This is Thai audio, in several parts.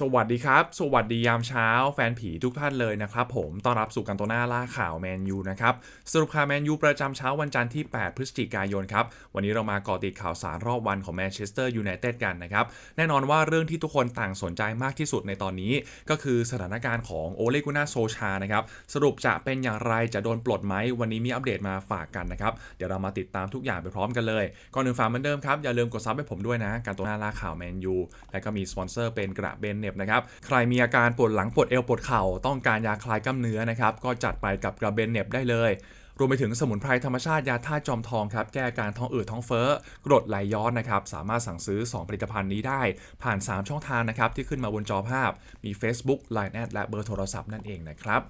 สวัสดีครับ สวัสดียามเช้าแฟนผีทุกท่านเลยนะครับผมต้อนรับสู่กันตัวหน้าล่าข่าวแมนยูนะครับสรุปข่าวแมนยูประจำเช้าวันจันทร์ที่ 8 พฤศจิกายนครับ วันนี้เรามาก่อติดข่าวสารรอบวันของแมนเชสเตอร์ยูไนเต็ดกันนะครับ แน่นอนว่าเรื่องที่ทุกคนต่างสนใจมากที่สุดในตอนนี้ ก็คือสถานการณ์ของโอเลกุน่าโซชานะครับสรุปจะเป็นอย่างไรจะโดนปลดไหมวันนี้มีอัปเดตมาฝากกันนะครับเดี๋ยวเรามาติดตามทุกอย่างไปพร้อมกันเลยก่อนหนึ่งฝากเหมือนเดิมครับอย่าลืมกดซับให้ผมด้วยนะการตัวหน้าล่าข่าวแมนยูและก็มีสปอนเซอร์เป็นกระเบนเนบนะครับใครมีอาการปวดหลังปวดเอวปวดเข่าต้องการยาคลายกล้ามเนื้อนะครับก็จัดไปกับกระเบนเน็บได้เลยรวมไปถึงสมุนไพรธรรมชาติยาท่าตุจอมทองครับแก้อาการท้องอืดท้องเฟ้อกรดไหลย้อนนะครับสามารถสั่งซื้อ 2 ผลิตภัณฑ์นี้ได้ ผ่าน 3 ช่องทางนะครับที่ขึ้นมาบนจอภาพ มี Facebook Line แอดและเบอร์โทรศัพท์นั่นเองนะครับ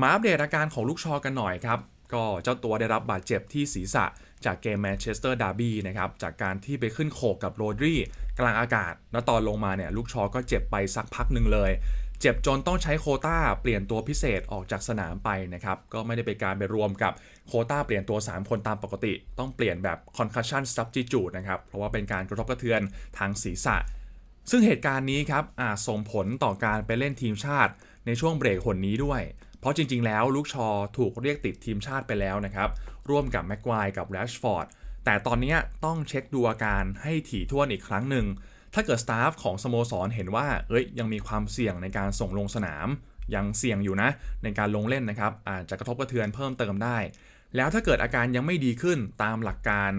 มาอัปเดตอาการของลูกชอกันหน่อยครับก็เจ้าตัวได้รับบาดเจ็บที่ศีรษะ จากเกมแมนเชสเตอร์ดาร์บี้นะครับจากการที่ไปขึ้นโขกกับโรดรีกลางอากาศ แล้วตอนลงมาเนี่ยลูกชอก็เจ็บไปสักพักหนึ่งเลย เจ็บจนต้องใช้โคต้าเปลี่ยนตัวพิเศษออกจากสนามไปนะครับก็ไม่ได้เป็นการไปรวมกับโคต้าเปลี่ยนตัว 3 คนตามปกติ ต้องเปลี่ยนแบบ concussion substitute นะครับเพราะว่าเป็นการกระทบกระเทือนทางศีรษะ ซึ่งเหตุการณ์นี้ครับอาจส่งผลต่อการไปเล่นทีมชาติในช่วงเบรกหนนี้ด้วย ราะจริงๆ แล้วลูกชอถูกเรียกติดทีมชาติไปแล้วนะครับ ร่วมกับแม็กควายกับแรชฟอร์ดแต่ตอนนี้ต้องเช็คดูอาการให้ถี่ถ้วนอีกครั้งหนึ่ง ถ้าเกิดสตาฟของสโมสรเห็นว่า เอ้ย ยังมีความเสี่ยงในการส่งลงสนาม ยังเสี่ยงอยู่นะ ในการลงเล่นนะครับ อาจจะกระทบกระเทือนเพิ่มเติมได้ แล้วถ้าเกิดอาการยังไม่ดีขึ้นตามหลักการ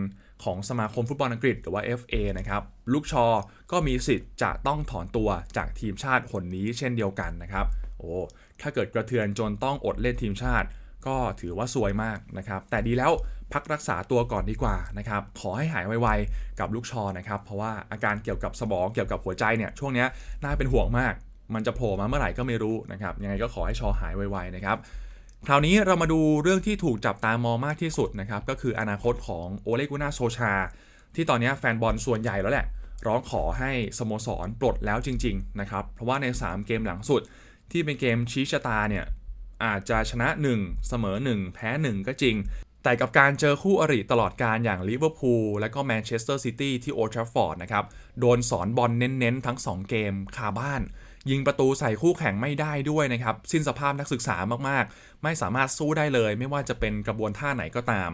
ของสมาคมฟุตบอลอังกฤษหรือว่า FA นะครับ ลูกชอก็มีสิทธิ์จะต้องถอนตัวจากทีมชาติหนนี้เช่นเดียวกันนะครับ โอ้ ถ้าเกิดกระเทือนจนต้องอดเล่นทีมชาติ ก็ถือว่าซวยมากนะครับ แต่ดีแล้วพักรักษาตัวก่อนดีกว่านะครับ ขอให้หายไวๆกับลูกชอนะครับ เพราะว่าอาการเกี่ยวกับสมองเกี่ยวกับหัวใจเนี่ยช่วงนี้น่าเป็นห่วงมาก มันจะโผล่มาเมื่อไหร่ก็ไม่รู้นะครับ ยังไงก็ขอให้ชอหายไวๆนะครับคราวนี้เรามาดูเรื่องที่ถูกจับตามองมากที่สุดนะครับ ก็คืออนาคตของโอเลกุน่าโซชา ที่ตอนนี้แฟนบอลส่วนใหญ่แล้วแหละ ร้องขอให้สโมสรปลดแล้วจริง ๆ นะครับ เพราะว่าใน 3 เกมหลังสุด ที่เป็นเกมชี้ชะตาเนี่ยอาจจะชนะ 1 เสมอ 1 แพ้ 1 ก็จริง แต่กับการเจอคู่อริตลอดการอย่างลิเวอร์พูลและก็แมนเชสเตอร์ซิตี้ที่โอทราฟฟอร์ดนะครับ โดนสอนบอลเน้นๆ ทั้ง 2 เกมคาบ้าน ยิงประตูใส่คู่แข่งไม่ได้ด้วยนะครับ สิ้นสภาพนักศึกษามากๆ ไม่สามารถสู้ได้เลย ไม่ว่าจะเป็นกระบวนท่าไหนก็ตาม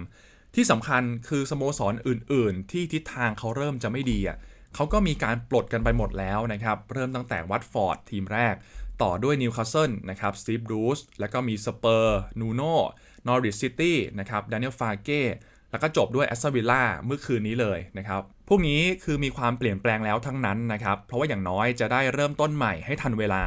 ที่สำคัญคือสโมสรอื่น ๆ ที่ทิศทางเขาเริ่มจะไม่ดีอะเขาก็มีการปลดกันไปหมดแล้วนะครับ เริ่มตั้งแต่วัตฟอร์ดทีมแรก ต่อด้วยนิวคาสเซิลนะครับสตีฟบรูซแล้วก็มีสเปอร์นูโน่นอริสซิตี้นะครับดานิเอลฟาเก้แล้วก็จบด้วยแอสตันวิลล่าเมื่อคืนนี้เลยนะครับ พวกนี้คือมีความเปลี่ยนแปลงแล้วทั้งนั้นนะครับ เพราะว่าอย่างน้อยจะได้เริ่มต้นใหม่ให้ทันเวลา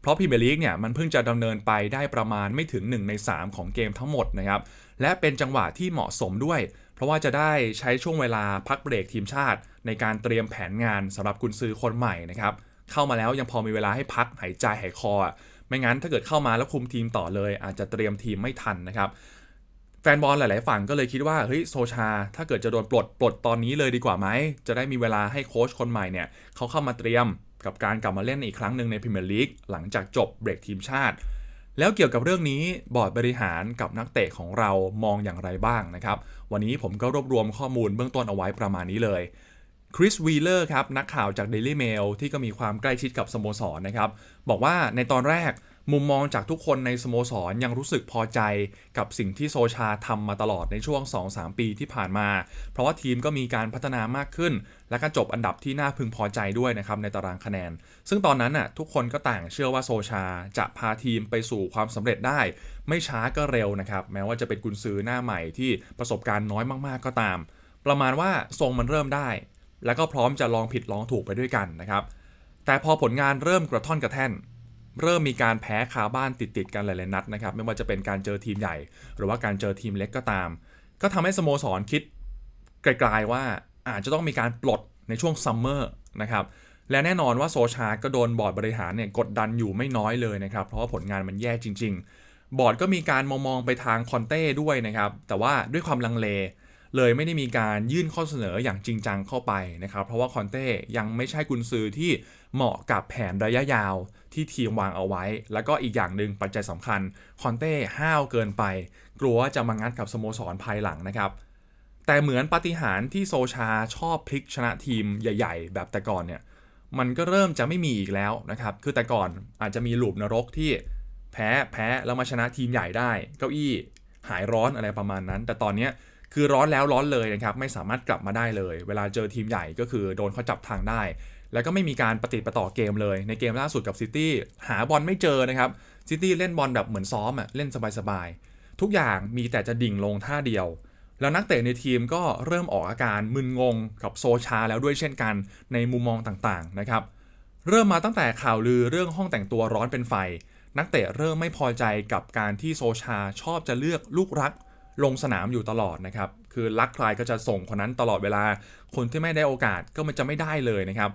เพราะพรีเมียร์ลีกเนี่ยมันเพิ่งจะดำเนินไปได้ประมาณไม่ถึง 1 ใน 3 ของเกมทั้งหมดนะครับ และเป็นจังหวะที่เหมาะสมด้วย เพราะว่าจะได้ใช้ช่วงเวลาพักเบรกทีมชาติ ในการเตรียมแผนงานสำหรับกุนซือคนใหม่นะครับ เข้ามาแล้วยังพอมีเวลาให้พักหายใจหายคอไม่งั้นถ้าเกิดเข้ามาแล้วคุมทีมต่อเลย อาจจะเตรียมทีมไม่ทันนะครับแฟนบอลหลาย ๆ ฝั่งก็เลยคิดว่าเฮ้ยโซชา ถ้าเกิดจะโดนปลดปลดตอนนี้เลยดีกว่าไหมจะได้มีเวลาให้โค้ชคนใหม่เนี่ยเขาเข้ามาเตรียมกับการกลับมาเล่นอีกครั้งหนึ่งในพรีเมียร์ลีกหลังจากจบเบรกทีมชาติ แล้วเกี่ยวกับเรื่องนี้บอร์ดบริหารกับนักเตะของเรามองอย่างไรบ้างนะครับ วันนี้ผมก็รวบรวมข้อมูลเบื้องต้นเอาไว้ประมาณนี้เลย คริสวีเลอร์ครับนักข่าวจาก Daily Mail ที่ก็มีความใกล้ชิดกับสโมสรนะครับ บอกว่าในตอนแรกมุมมองจากทุกคนในสโมสรยังรู้สึกพอใจกับสิ่งที่โซชาทำมาตลอดในช่วง 2-3 ปีที่ผ่านมา เพราะว่าทีมก็มีการพัฒนามากขึ้น และก็จบอันดับที่น่าพึงพอใจด้วยนะครับในตารางคะแนน ซึ่งตอนนั้นน่ะทุกคนก็ต่างเชื่อว่าโซชาจะพาทีมไปสู่ความสำเร็จได้ ไม่ช้าก็เร็วนะครับแม้ว่าจะเป็นกุนซือหน้าใหม่ที่ประสบการณ์น้อยมากๆก็ตาม ประมาณว่าทรงมันเริ่มได้ แล้วก็พร้อมจะลองผิดลองถูกไปด้วยกันนะครับ แต่พอผลงานเริ่มกระท่อนกระแท่น เริ่มมีการแพ้คาบ้านติดๆกันหลายๆนัดนะครับ ไม่ว่าจะเป็นการเจอทีมใหญ่ หรือว่าการเจอทีมเล็กก็ตาม ก็ทำให้สโมสรคิดไกลๆว่าอาจจะต้องมีการปลดในช่วงซัมเมอร์นะครับและแน่นอนว่าโซชาก็โดนบอร์ดบริหารเนี่ยกดดันอยู่ไม่น้อยเลยนะครับ เพราะว่าผลงานมันแย่จริง ๆ บอร์ดก็มีการมองมองไปทางคอนเต้ด้วยนะครับ แต่ว่าด้วยความลังเล เลยไม่ได้มีการยื่นข้อเสนออย่างจริงจังเข้าไปนะครับ เพราะว่าคอนเต้ยังไม่ใช่กุนซือที่เหมาะกับแผนระยะยาวที่ทีมวางเอาไว้ แล้วก็อีกอย่างหนึ่งปัจจัยสำคัญ คอนเต้ห้าวเกินไป กลัวว่าจะมางัดกับสโมสรภายหลังนะครับแต่เหมือนปาฏิหาริ์ที่โซชาชอบพลิกชนะทีมใหญ่ ๆ แบบแต่ก่อนเนี่ยมันก็เริ่มจะไม่มีอีกแล้วนะครับ คือแต่ก่อนอาจจะมีหลุมนรกที่แพ้แพ้แล้วมาชนะทีมใหญ่ได้ เก้าอี้หายร้อนอะไรประมาณนั้น แต่ตอนนี้ คือร้อนแล้วร้อนเลยนะครับไม่สามารถกลับมาได้เลย เวลาเจอทีมใหญ่ก็คือโดนเขาจับทางได้ แล้วก็ไม่มีการปฏิปต่อเกมเลย ในเกมล่าสุดกับซิตี้หาบอลไม่เจอนะครับซิตี้เล่นบอลแบบเหมือนซ้อมอะเล่นสบายๆทุกอย่างมีแต่จะดิ่งลงท่าเดียวแล้วนักเตะในทีมก็เริ่มออกอาการมึนงงกับโซชาแล้วด้วยเช่นกันในมุมมองต่างๆนะครับ เริ่มมาตั้งแต่ข่าวลือเรื่องห้องแต่งตัวร้อนเป็นไฟ นักเตะเริ่มไม่พอใจกับการที่โซชาชอบจะเลือกลูกรัก ลงสนามอยู่ตลอดนะครับ คือรักใครก็จะส่งคนนั้นตลอดเวลา คนที่ไม่ได้โอกาสก็มันจะไม่ได้เลยนะครับ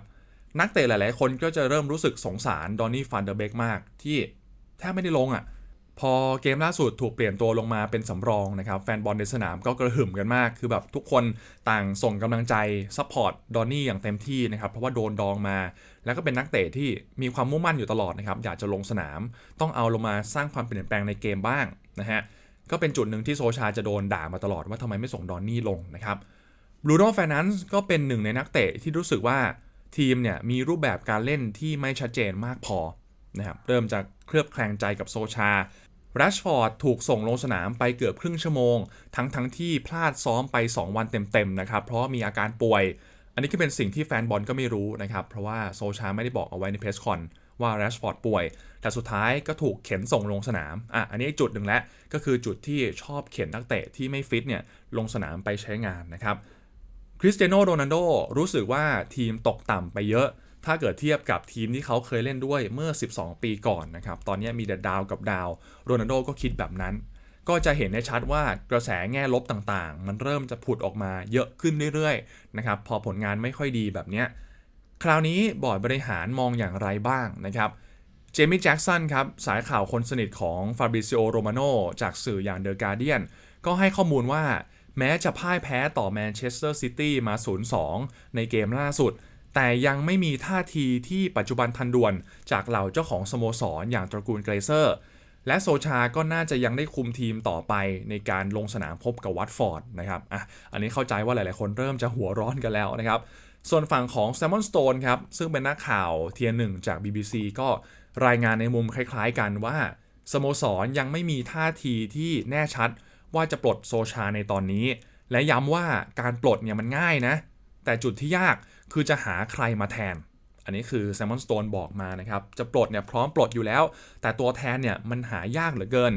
นักเตะหลาย ๆ คนก็จะเริ่มรู้สึกสงสารดอนนี่ฟันเดอร์เบกมาก ที่แทบไม่ได้ลงอะ พอเกมล่าสุดถูกเปลี่ยนตัวลงมาเป็นสำรองนะครับ แฟนบอลในสนามก็กระหึ่มกันมาก คือแบบทุกคนต่างส่งกำลังใจซัพพอร์ตดอนนี่อย่างเต็มที่นะครับ เพราะว่าโดนดองมา แล้วก็เป็นนักเตะที่มีความมุ่งมั่นอยู่ตลอดนะครับ อยากจะลงสนาม ต้องเอาลงมาสร้างความเปลี่ยนแปลงในเกมบ้างนะฮะ ก็เป็นจุดหนึ่งที่โซชาจะโดนด่ามาตลอดว่าทำไมไม่ส่งดอนนี่ลงนะครับบรูโน่แฟนันส์ก็เป็นหนึ่งในนักเตะที่รู้สึกว่าทีมเนี่ยมีรูปแบบการเล่นที่ไม่ชัดเจนมากพอนะครับเริ่มจากเคลือบแคลงใจกับโซชาแรชฟอร์ดถูกส่งลงสนามไปเกือบครึ่งชั่วโมง ทั้งทั้งที่พลาดซ้อมไป 2 วันเต็มๆนะครับ เพราะมีอาการป่วย อันนี้ก็เป็นสิ่งที่แฟนบอลก็ไม่รู้นะครับ เพราะว่าโซชาไม่ได้บอกเอาไว้ในเพรสคอน ว่าแรชฟอร์ดป่วย แต่สุดท้ายก็ถูกเข็นส่งลงสนามอะอันนี้จุดหนึ่งแล้วก็คือจุดที่ชอบเข็นนักเตะที่ไม่ฟิตเนี่ยลงสนามไปใช้งานนะครับคริสเตียโนโรนัลโดรู้สึกว่าทีมตกต่ำไปเยอะ ถ้าเกิดเทียบกับทีมที่เขาเคยเล่นด้วยเมื่อ 12 ปีก่อนนะครับ ตอนนี้มีแต่ดาวกับดาวโรนัลโดก็คิดแบบนั้น ก็จะเห็นได้ชัดว่ากระแสแง่ลบต่างๆ มันเริ่มจะผุดออกมาเยอะขึ้นเรื่อยๆนะครับ พอผลงานไม่ค่อยดีแบบเนี้ย คราวนี้บอร์ดบริหารมองอย่างไรบ้างนะครับเจมี่แจ็กสันครับสายข่าวคนสนิทของฟาบริซิโอโรมาโนจากสื่ออย่างเดอะการเดียนก็ให้ข้อมูลว่าแม้จะพ่ายแพ้ต่อแมนเชสเตอร์ซิตี้มา 0-2 ในเกมล่าสุด แต่ยังไม่มีท่าทีที่ปัจจุบันทันด่วน จากเหล่าเจ้าของสโมสรอย่างตระกูลเกรเซอร์ และโซชาก็น่าจะยังได้คุมทีมต่อไปในการลงสนามพบกับวัตฟอร์ดนะครับอะอันนี้เข้าใจว่าหลายๆ คนเริ่มจะหัวร้อนกันแล้วนะครับ ส่วนฝั่งของแซมมอนสโตนครับ ซึ่งเป็นนักข่าวเทียร์หนึ่งจาก BBC ก็รายงานในมุมคล้ายๆกันว่าสโมสรยังไม่มีท่าทีที่แน่ชัดว่าจะปลดโซชาในตอนนี้ และย้ำว่าการปลดเนี่ยมันง่ายนะ แต่จุดที่ยากคือจะหาใครมาแทน อันนี้คือแซมมอนสโตนบอกมานะครับ จะปลดเนี่ยพร้อมปลดอยู่แล้ว แต่ตัวแทนเนี่ยมันหายากเหลือเกิน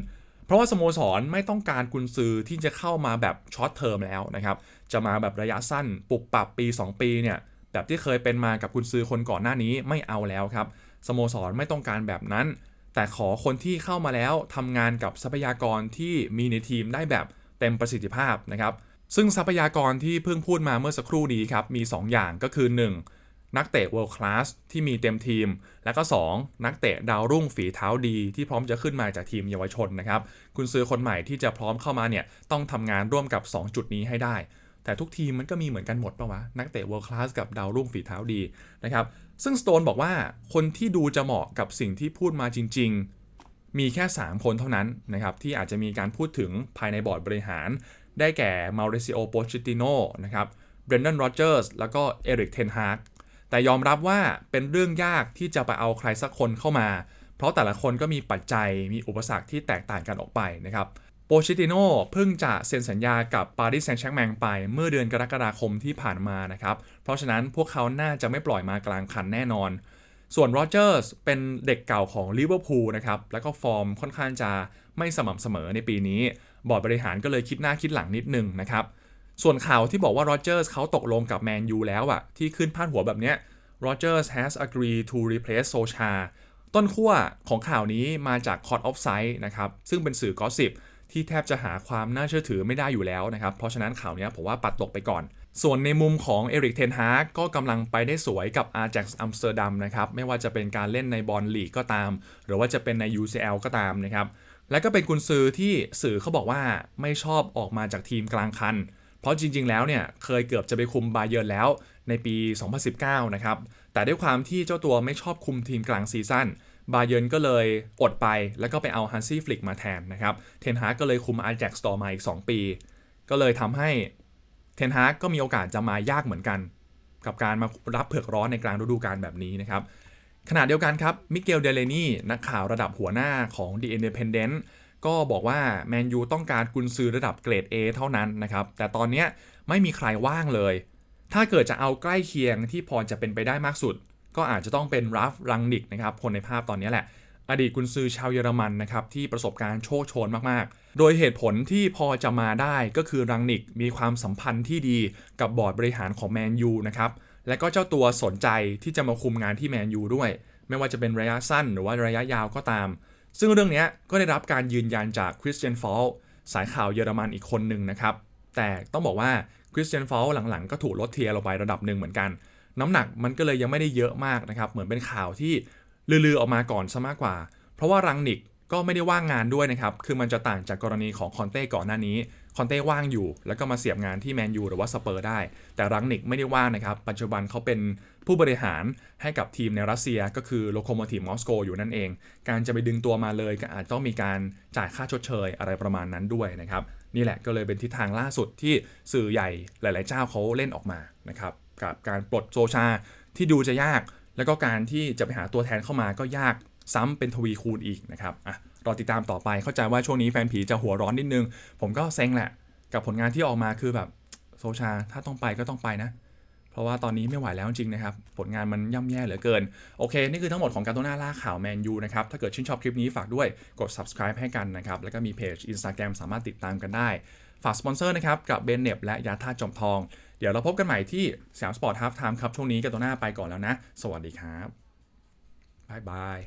เพราะว่าสโมสรไม่ต้องการกุนซือที่จะเข้ามาแบบช็อตเทอมแล้วนะครับ จะมาแบบระยะสั้นปรับปรับปี 2 ปีเนี่ยแบบที่เคยเป็นมากับกุนซือคนก่อนหน้านี้ไม่เอาแล้วครับสโมสรไม่ต้องการแบบนั้น แต่ขอคนที่เข้ามาแล้วทำงานกับทรัพยากรที่มีในทีมได้แบบเต็มประสิทธิภาพนะครับซึ่งทรัพยากรที่เพิ่งพูดมาเมื่อสักครู่นี้ครับมี 2 อย่างก็คือ 1. นักเตะ world class ที่มีเต็มทีม และก็ 2. นักเตะดาวรุ่งฝีเท้าดี ที่พร้อมจะขึ้นมาจากทีมเยาวชนนะครับคุณซื้อคนใหม่ที่จะพร้อมเข้ามาเนี่ยต้องทำงานร่วมกับ 2 จุดนี้ให้ได้ แต่ทุกทีมมันก็มีเหมือนกันหมดปะวะ นักเตะ world class กับดาวรุ่งฝีเท้าดีนะครับซึ่ง Stone บอกว่าคนที่ดูจะเหมาะกับสิ่งที่พูดมาจริงๆมีแค่ 3 คนเท่านั้นนะครับที่อาจจะมีการพูดถึงภายในบอร์ดบริหาร ได้แก่มาริซิโอโปชิติโนนะครับเบรนด a นโรเจอร์สแล้วก็เอริกเทนฮาก แต่ยอมรับว่าเป็นเรื่องยากที่จะไปเอาใครสักคนเข้ามา เพราะแต่ละคนก็มีปัจจัยมีอุปสรรคที่แตกต่างกันออกไปนะครับโปชิติโน่เพิ่งจะเซ็นสัญญากับปารีสแซงต์แชร์กแมงไปเมื่อเดือนกรกฎาคมที่ผ่านมานะครับ เพราะฉะนั้นพวกเขาน่าจะไม่ปล่อยมากลางคันแน่นอน ส่วนโรเจอร์สเป็นเด็กเก่าของลิเวอร์พูลนะครับ แล้วก็ฟอร์มค่อนข้างจะไม่สม่ำเสมอในปีนี้ บอร์ดบริหารก็เลยคิดหน้าคิดหลังนิดนึงนะครับ ส่วนข่าวที่บอกว่าโรเจอร์สเขาตกลงกับแมนยูแล้วอะที่ขึ้นพาดหัวแบบเนี้ย Rogers has agreed to replace Solskjaer ต้นขั้วของข่าวนี้มาจาก Court of Sight นะครับซึ่งเป็นสื่อกอสิบที่แทบจะหาความน่าเชื่อถือไม่ได้อยู่แล้วนะครับ เพราะฉะนั้นข่าวนี้ผมว่าปัดตกไปก่อน ส่วนในมุมของเอริกเทนฮากก็กำลังไปได้สวยกับ Ajax Amsterdam นะครับ ไม่ว่าจะเป็นการเล่นในบอลลีกก็ตาม หรือว่าจะเป็นใน UCL ก็ตามนะครับ และก็เป็นกุนซือที่สื่อเขาบอกว่าไม่ชอบออกมาจากทีมกลางคัน ราะจริง ๆ แล้วเนี่ยเคยเกือบจะไปคุมบาเยิร์แล้วในปี 2019 นะครับ แต่ด้วยความที่เจ้าตัวไม่ชอบคุมทีมกลางซีซั่นบาเยิร์นก็เลยอดไปแล้วก็ไปเอาฮันซี่ฟลิกมาแทนนะครับ เทนฮากก็เลยคุมอาแจ็กต่อมาอีก 2 ปี ก็เลยทำให้เทนฮากก็มีโอกาสจะมายากเหมือนกัน กับการมารับเผือกร้อนในกลางฤดูกาลแบบนี้นะครับขณะเดียวกันครับมิเกลเดเลนี่นักข่าวระดับหัวหน้าของ The Independent ก็บอกว่าแมนยูต้องการกุนซือระดับเกรด A เท่านั้นนะครับ แต่ตอนนี้ไม่มีใครว่างเลย ถ้าเกิดจะเอาใกล้เคียงที่พอจะเป็นไปได้มากสุด ก็อาจจะต้องเป็นรัฟรังนิกนะครับ คนในภาพตอนนี้แหละ อดีตกุนซือชาวเยอรมันนะครับที่ประสบการณ์โชคโชนมากๆ โดยเหตุผลที่พอจะมาได้ก็คือรังนิกมีความสัมพันธ์ที่ดีกับบอร์ดบริหารของแมนยูนะครับ และก็เจ้าตัวสนใจที่จะมาคุมงานที่แมนยูด้วย ไม่ว่าจะเป็นระยะสั้นหรือว่าระยะยาวก็ตาม ซึ่งเรื่องนี้ก็ได้รับการยืนยันจากคริสเตียนฟอลสายข่าวเยอรมันอีกคนหนึ่งนะครับ แต่ต้องบอกว่าคริสเตียนฟอลหลังๆ ก็ถูกลดเทียร์ลงไประดับหนึ่งเหมือนกัน น้ำหนักมันก็เลยยังไม่ได้เยอะมากนะครับ เหมือนเป็นข่าวที่ลือๆออกมาก่อนซะมากกว่า เพราะว่ารังนิกก็ไม่ได้ว่างงานด้วยนะครับ คือมันจะต่างจากกรณีของคอนเต้ก่อนหน้านี้ คอนเต้ว่างอยู่ แล้วก็มาเสียบงานที่แมนยูหรือว่าสเปอร์ได้ แต่รังนิกไม่ได้ว่างนะครับ ปัจจุบันเขาเป็นผู้บริหารให้กับทีมในรัสเซียก็คือโลโคโมทีฟมอสโกอยู่นั่นเอง การจะไปดึงตัวมาเลยก็อาจต้องมีการจ่ายค่าชดเชยอะไรประมาณนั้นด้วยนะครับ นี่แหละก็เลยเป็นทิศทางล่าสุดที่สื่อใหญ่หลาย ๆ เจ้าเขาเล่นออกมานะครับกับการปลดโซชาที่ดูจะยาก แล้วก็การที่จะไปหาตัวแทนเข้ามาก็ยากซ้ำเป็นทวีคูณอีกนะครับอะ รอติดตามต่อไปเข้าใจว่าช่วงนี้แฟนผีจะหัวร้อนนิดนึง ผมก็เซ็งแหละ กับผลงานที่ออกมาคือแบบโซชาถ้าต้องไปก็ต้องไปนะ เพราะว่าตอนนี้ไม่ไหวแล้วจริงนะครับ ผลงานมันย่ำแย่เหลือเกิน โอเค นี่คือทั้งหมดของการตัวหน้าล่าข่าวแมนยูนะครับ ถ้าเกิดชื่นชอบคลิปนี้ฝากด้วยกด subscribe ให้กันนะครับ แล้วก็มีเพจ Instagram สามารถติดตามกันได้ ฝากสปอนเซอร์นะครับกับเบนเน็บและยาท่าจอมทอง เดี๋ยวเราพบกันใหม่ที่สยามสปอร์ตฮาล์ฟไทม์ครับช่วงนี้กันตัวหน้าไปก่อนแล้วนะ สวัสดีครับบายบาย